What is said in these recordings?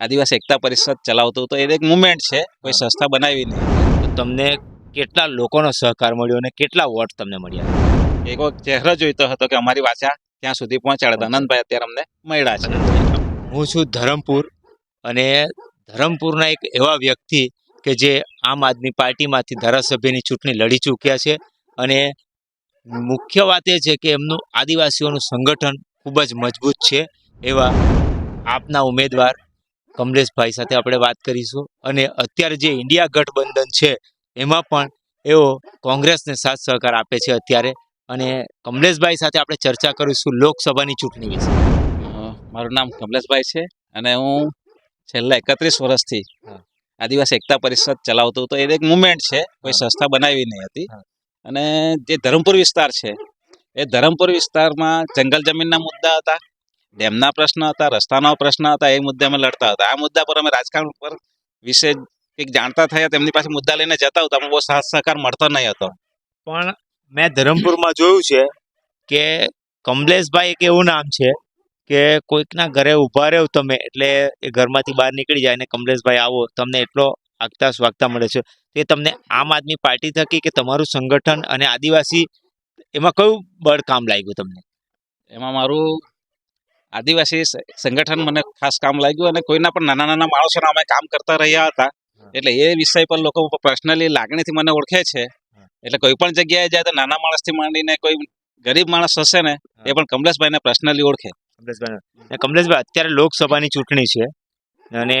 આદિવાસી એકતા પરિષદ ચલાવતો હતો. એ એક મુવમેન્ટ છે કોઈ સંસ્થા બનાવી નહીં તમને કેટલા લોકોનો સહકાર મળ્યો અને કેટલા વોટ તમને મળ્યા? એક વખત ચહેરો જોઈતો હતો કે અમારી વાચા ત્યાં સુધી પહોંચાડે. આનંદભાઈ અત્યારે અમને મળ્યા છે. હું છું ધરમપુર અને ધરમપુરના એક એવા વ્યક્તિ કે જે આમ આદમી પાર્ટીમાંથી ધારાસભ્યની ચૂંટણી લડી ચૂક્યા છે અને મુખ્ય વાત એ છે કે એમનું આદિવાસીઓનું સંગઠન ખૂબ જ મજબૂત છે એવા આપના ઉમેદવાર કમલેશભાઈ સાથે આપણે વાત કરીશું. અને અત્યારે જે ઇન્ડિયા ગઠબંધન છે એમાં પણ એઓ કોંગ્રેસને સાથ સહકાર આપે છે અત્યારે. અને કમલેશભાઈ સાથે આપણે ચર્ચા કરીશું લોકસભાની ચૂંટણી વિશે. મારું નામ કમલેશભાઈ છે અને હું છેલ્લા એકત્રીસ વર્ષથી આદિવાસી એકતા પરિષદ ચલાવતો હતો. એ એક મુવમેન્ટ છે કોઈ સંસ્થા બનાવી નહીં હતી. અને જે ધરમપુર વિસ્તાર છે, એ ધરમપુર વિસ્તારમાં જંગલ જમીનના મુદ્દા હતા, ડેમના પ્રશ્ન હતા, રસ્તાના પ્રશ્ન હતા, એ મુદ્દે અમે લડતા હતા. આ મુદ્દા પર અમે રાજકારણ પર વિશે કંઈક જાણતા થયા, તેમની પાસે મુદ્દા લઈને જતા હતા. અમે બહુ સાથ સહકાર મળતો નહીં હતો. પણ મેં ધરમપુરમાં જોયું છે કે કમલેશભાઈ એક એવું નામ છે કે કોઈકના ઘરે ઊભા રહ્યો તમે એટલે એ ઘરમાંથી બહાર નીકળી જાય અને કમલેશભાઈ આવો, તમને એટલો આગતા સ્વાગતા મળે છે. તે તમને આમ આદમી પાર્ટી થકી કે તમારું સંગઠન અને આદિવાસી એમાં કયું બળ કામ લાગ્યું તમને? એમાં મારું આદિવાસી સંગઠન મને ખાસ કામ લાગ્યું અને કોઈના પણ નાના નાના માણસોના અમે કામ કરતા રહ્યા હતા. એટલે એ વિષય પર લોકો પર્સનલી લાગણીથી મને ઓળખે છે. એટલે કોઈ પણ જગ્યાએ જાય તો નાના માણસથી માંડીને કોઈ ગરીબ માણસ હશે ને એ પણ કમલેશભાઈને પર્સનલી ઓળખે. કમલેશભાઈ. કમલેશભાઈ અત્યારે લોકસભાની ચૂંટણી છે અને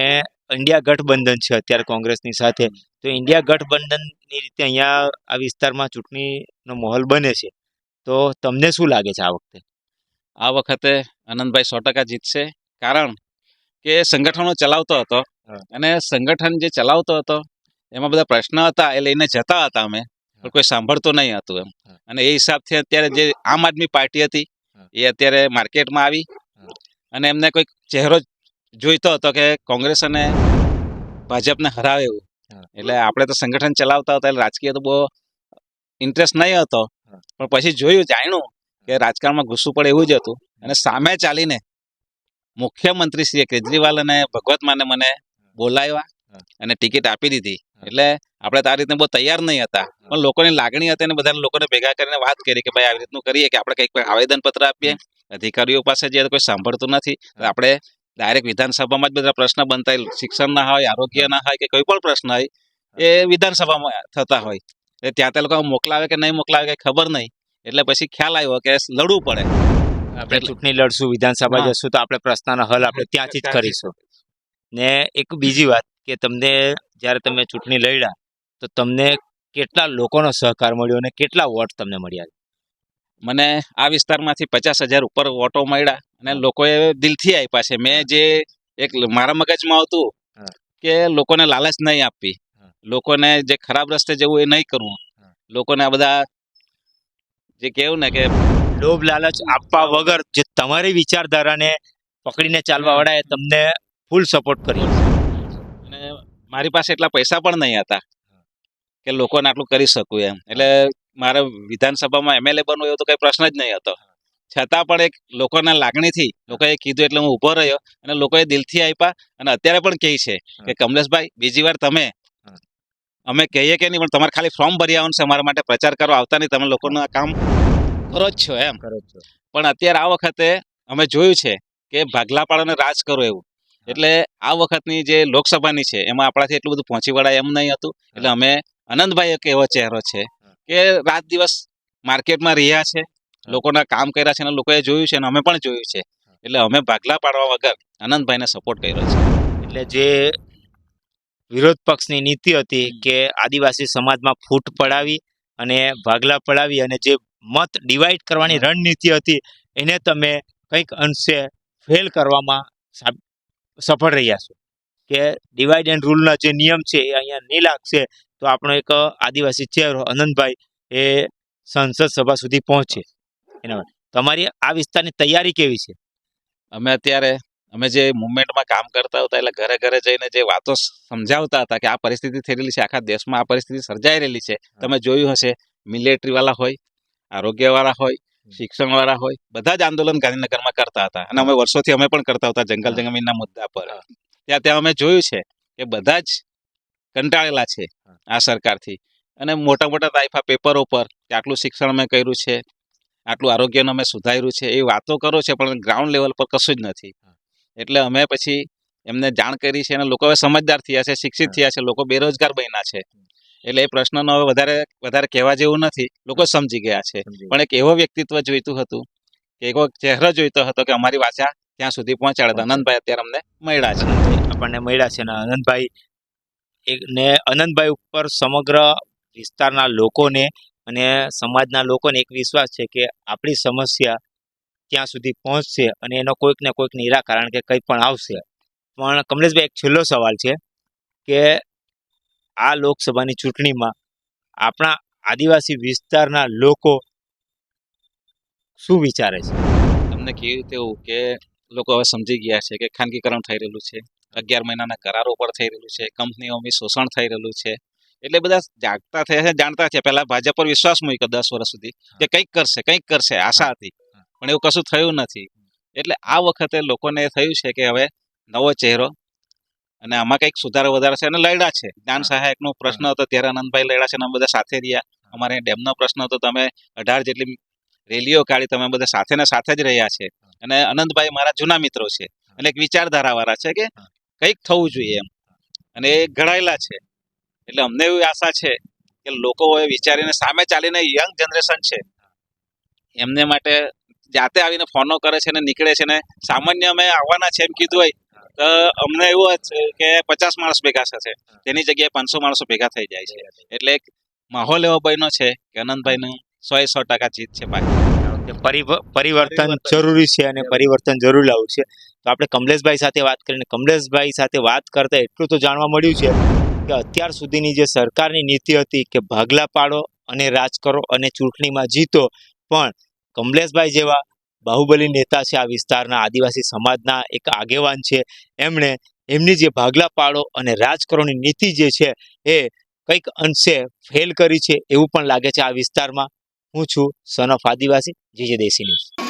ઇન્ડિયા ગઠબંધન છે અત્યારે કોંગ્રેસની સાથે. તો ઇન્ડિયા ગઠબંધનની રીતે અહીંયા આ વિસ્તારમાં ચૂંટણીનો માહોલ બને છે. તો તમને શું લાગે છે આ વખતે? આ વખતે આનંદભાઈ સો ટકા જીતશે. કારણ કે સંગઠનો ચલાવતો હતો. અને સંગઠન જે ચલાવતો હતો એમાં બધા પ્રશ્ન હતા એ લઈને જતા હતા અમે. પણ કોઈ સાંભળતો નહીં હતું એમ. અને એ હિસાબથી અત્યારે જે આમ આદમી પાર્ટી હતી એ અત્યારે માર્કેટમાં આવી. અને એમને કોઈ ચહેરો જોઈતો હતો કે કોંગ્રેસ અને ભાજપને હરાવે એવું. એટલે આપણે તો સંગઠન ચલાવતા હતા એટલે રાજકીય તો બહુ ઇન્ટરેસ્ટ નહીં હતો. પણ પછી જોયું જાણ્યું કે રાજકારણમાં ઘૂસવું પડે એવું જ હતું. અને સામે ચાલીને મુખ્યમંત્રી શ્રી કેજરીવાલ અને ભગવત માને મને બોલાવ્યા અને ટિકિટ આપી દીધી. એટલે આપણે તો આ રીતે બહુ તૈયાર નહીં હતા. પણ લોકોની લાગણી હતી અને બધા લોકોને ભેગા કરીને વાત કરી કે ભાઈ આવી રીતનું કરીએ કે આપણે કંઈક આવેદન પત્ર આપીએ અધિકારીઓ પાસે જે કોઈ સાંભળતું નથી આપણે ડાયરેક્ટ વિધાનસભામાં જ બધા પ્રશ્ન બનતા હોય શિક્ષણના હોય આરોગ્યના હોય કે કોઈ પણ પ્રશ્ન હોય એ વિધાનસભામાં થતા હોય. એટલે ત્યાં તે લોકો મોકલાવે કે નહીં મોકલાવે કે ખબર નહીં. એટલે પછી ખ્યાલ આવ્યો કે લડવું પડે. આપણે ચૂંટણી લડશું વિધાનસભા. જશું તો આપણે પ્રશ્નનો હલ આપણે ત્યાંથી જ કરીશું. ને એક બીજી વાત કે તમને જ્યારે તમે ચૂંટણી લડ્યા તો તમને કેટલા લોકોનો સહકાર મળ્યો અને કેટલા વોટ તમને મળ્યા? મને આ વિસ્તારમાંથી પચાસ હજાર ઉપર વોટો મળ્યા અને લોકોએ દિલથી આપ્યા છે. મેં જે એક મારા મગજમાં હતું કે લોકોને લાલચ નહીં આપવી. લોકોને જે ખરાબ રસ્તે જવું એ નહીં કરવું. લોકોને આ બધા જે કેવું ને કે લોભ લાલચ આપવા વગર જે તમારી વિચારધારાને પકડીને ચાલવા વાળા એ તમને ફૂલ સપોર્ટ કર્યો અને મારી પાસે એટલા પૈસા પણ નહીં હતા કે લોકોને આટલું કરી શકું એમ. એટલે મારે વિધાનસભામાં એમએલએ બનવું એવો તો કઈ પ્રશ્ન જ નહીં હતો. છતાં પણ એક લોકોના લાગણીથી લોકોએ કીધું એટલે હું ઊભો રહ્યો અને લોકોએ દિલથી આપ્યા અને અત્યારે પણ કહે છે કે કમલેશભાઈ બીજી વાર તમે અમે કહીએ કે નહીં પણ તમારે ખાલી ફોર્મ ભરી આવવાનું છે અમારા માટે પ્રચાર કરો આવતા નહીં તમે લોકોનું આ કામ કરો જ છો એમ. કરો છો. પણ અત્યારે આ વખતે અમે જોયું છે કે ભાગલા પાડોને રાજ કરો એવું. એટલે આ વખતની જે લોકસભાની છે એમાં આપણાથી એટલું બધું પહોંચી વળાય એમ નહીં હતું. એટલે અમે આનંદભાઈ એક એવો ચહેરો છે કે રાત દિવસ માર્કેટમાં રહ્યા છે લોકોના કામ કર્યા છે અને લોકોએ જોયું છે અને અમે પણ જોયું છે. એટલે અમે ભાગલા પાડવા વગર આનંદભાઈને સપોર્ટ કર્યો છે. એટલે જે વિરોધ પક્ષની નીતિ હતી કે આદિવાસી સમાજમાં ફૂટ પડાવી અને ભાગલા પડાવી અને જે મત ડિવાઈડ કરવાની રણનીતિ હતી એને તમે કંઈક અંશે ફેલ કરવામાં સફળ રહ્યા છો. કે ડિવાઈડ એન્ડ રૂલના જે નિયમ છે એ અહીંયા નહીં લાગશે તો આપણો એક આદિવાસી ચહેરો અનંતભાઈ એ સંસદ સભા સુધી પહોંચે. એના માટે. તમારી આ વિસ્તારની તૈયારી કેવી છે? અમે અત્યારે અમે જે મુવમેન્ટમાં કામ કરતા હતા એટલે ઘરે ઘરે જઈને જે વાતો સમજાવતા હતા કે આ પરિસ્થિતિ રહેલી છે આખા દેશમાં આ પરિસ્થિતિ સર્જાઈ રહેલી છે તમે જોયું હશે મિલિટરીવાળા હોય આરોગ્યવાળા હોય શિક્ષણવાળા હોય બધા જ આંદોલન ગાંધીનગરમાં કરતા હતા. અને અમે વર્ષોથી અમે પણ કરતા હતા જંગલ. જમીનના મુદ્દા પર. ત્યાં ત્યાં અમે જોયું છે કે બધા જ કંટાળેલા છે. આ સરકારથી. અને મોટા મોટા તાઇફા પેપરો પર કે આટલું શિક્ષણ મેં કર્યું છે આટલું આરોગ્યનું અમે સુધાર્યું છે એ વાતો કરો છે પણ ગ્રાઉન્ડ લેવલ પર કશું જ નથી. એટલે અમે પછી એમને જાણ કરી છે અને લોકો હવે સમજદાર થયા છે શિક્ષિત થયા છે લોકો બેરોજગાર બન્યા છે. એટલે એ પ્રશ્નનો હવે વધારે વધારે કહેવા જેવું નથી લોકો સમજી ગયા છે. પણ એક એવો વ્યક્તિત્વ જોઈતું હતું કે એવો ચહેરો જોઈતો હતો કે અમારી વાચા ત્યાં સુધી પહોંચાડે અનંતભાઈ આનંદભાઈ અત્યારે અમને મળ્યા છે. આપણને મળ્યા છે અને અનંતભાઈ ને અનંતભાઈ ઉપર સમગ્ર વિસ્તારના લોકોને અને સમાજના લોકોને એક વિશ્વાસ છે કે આપણી સમસ્યા ત્યાં સુધી પહોંચશે અને એનો કોઈક ને કોઈક નિરાકરણ કે કંઈ પણ આવશે. પણ કમલેશભાઈ, એક છેલ્લો સવાલ છે કે આ લોકસભાની ચૂંટણીમાં આપણા આદિવાસી વિસ્તારના લોકો શું વિચારે છે? તમને કેવું તેવું કે લોકો હવે સમજી ગયા છે કે ખાનગીકરણ થઈ રહેલું છે? અગિયાર મહિનાના કરારો પર થઈ રહેલું છે કંપનીઓમાં શોષણ થઈ રહેલું છે. એટલે બધા જાગતા થયા છે જાણતા છે પહેલા ભાજપ પર વિશ્વાસ મૂક્યો દસ વર્ષ સુધી કે કંઈક કરશે કંઈક કરશે આશા હતી. પણ એવું કશું થયું નથી. એટલે આ વખતે લોકોને થયું છે કે હવે નવો ચહેરો અને આમાં કંઈક સુધારો વધારો છે અને લડ્યા છે. જ્ઞાન સહાયકનો પ્રશ્ન હતો ત્યારે આનંદભાઈ લડ્યા છે અને અમે બધા સાથે રહ્યા. અમારે ડેમનો પ્રશ્ન હતો તમે અઢાર જેટલી રેલીઓ કાઢી તમે બધા સાથે ને સાથે જ રહ્યા છે. અને અનંતભાઈ મારા જૂના મિત્રો છે. અને એક વિચારધારા વાળા છે કે. કંઈક થવું જોઈએ એમ. અને એ ઘડાયેલા છે. એટલે અમને એવી આશા છે કે લોકો એ વિચારીને સામે ચાલીને યંગ જનરેશન છે, એમને માટે જાતે આવીને ફોનો કરે છે ને નીકળે છે ને સામાન્ય અમે આવવાના છે એમ કીધું હોય, તો અમને એવું જ કે પચાસ માણસ ભેગા થશે. તેની જગ્યાએ પાંચસો માણસો ભેગા થઈ જાય છે. એટલે એક માહોલ એવો બન્યો છે કે અનંતભાઈનું સો એ સો ટકા જીત છે બાકી. પરિવર્તન. જરૂરી છે અને પરિવર્તન જરૂર લાવવું છે. તો આપણે કમલેશભાઈ સાથે વાત કરીને, કમલેશભાઈ સાથે વાત કરતા એટલું તો જાણવા મળ્યું છે કે અત્યાર સુધીની જે સરકારની નીતિ હતી કે ભાગલા પાડો અને રાજ કરો અને ચૂંટણીમાં જીતો, પણ કમલેશભાઈ જેવા બાહુબલી નેતા છે આ વિસ્તારના આદિવાસી સમાજના એક આગેવાન છે. એમણે એમની જે ભાગલા પાડો અને રાજ કરોની નીતિ જે છે એ કંઈક અંશે ફેલ કરી છે એવું પણ લાગે છે આ વિસ્તારમાં. હું છું son of adivasi GJ Desi news